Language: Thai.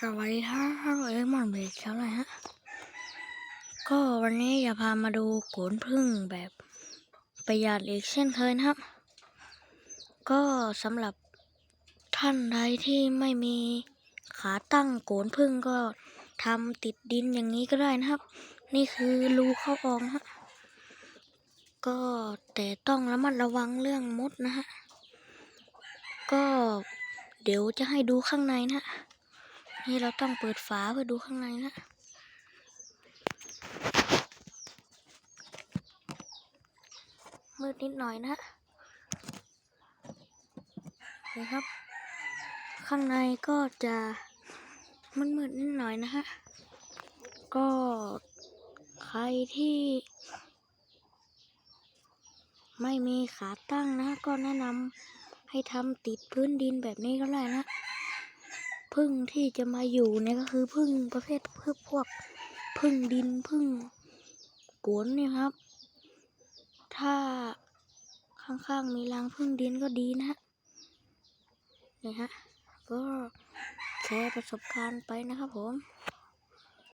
สวัสดีครับเอ็กมอนเบรกเช้าเลยฮะ ก็วันนี้จะพามาดูโขนพึ่งแบบประหยัดอีกเช่นเคยนะครับ ก็สำหรับท่านใดที่ไม่มีขาตั้งโขนพึ่งก็ทำติดดินอย่างนี้ก็ได้นะครับ นี่คือรูเข้าออกฮะ ก็แต่ต้องระมัดระวังเรื่องมดนะฮะ ก็เดี๋ยวจะให้ดูข้างในนะฮะ นี่เราต้องเปิดฝาเพื่อดูข้างในนะมืดนิดหน่อยนะนี่ครับ ข้างในก็จะมืดๆนิดหน่อยนะฮะ ก็ใครที่ไม่มีขาตั้งนะ ก็แนะนำให้ทำติดพื้นดินแบบนี้ก็ได้นะ พึ่งที่จะมาอยู่เนี่ยก็คือพึ่งประเภทพึ่งพวกพึ่งดินพึ่งกวนเนี่ยครับ ถ้าข้างๆมีรังพึ่งดินก็ดีนะฮะนี่ฮะก็แชร์ประสบการณ์ไปนะครับผม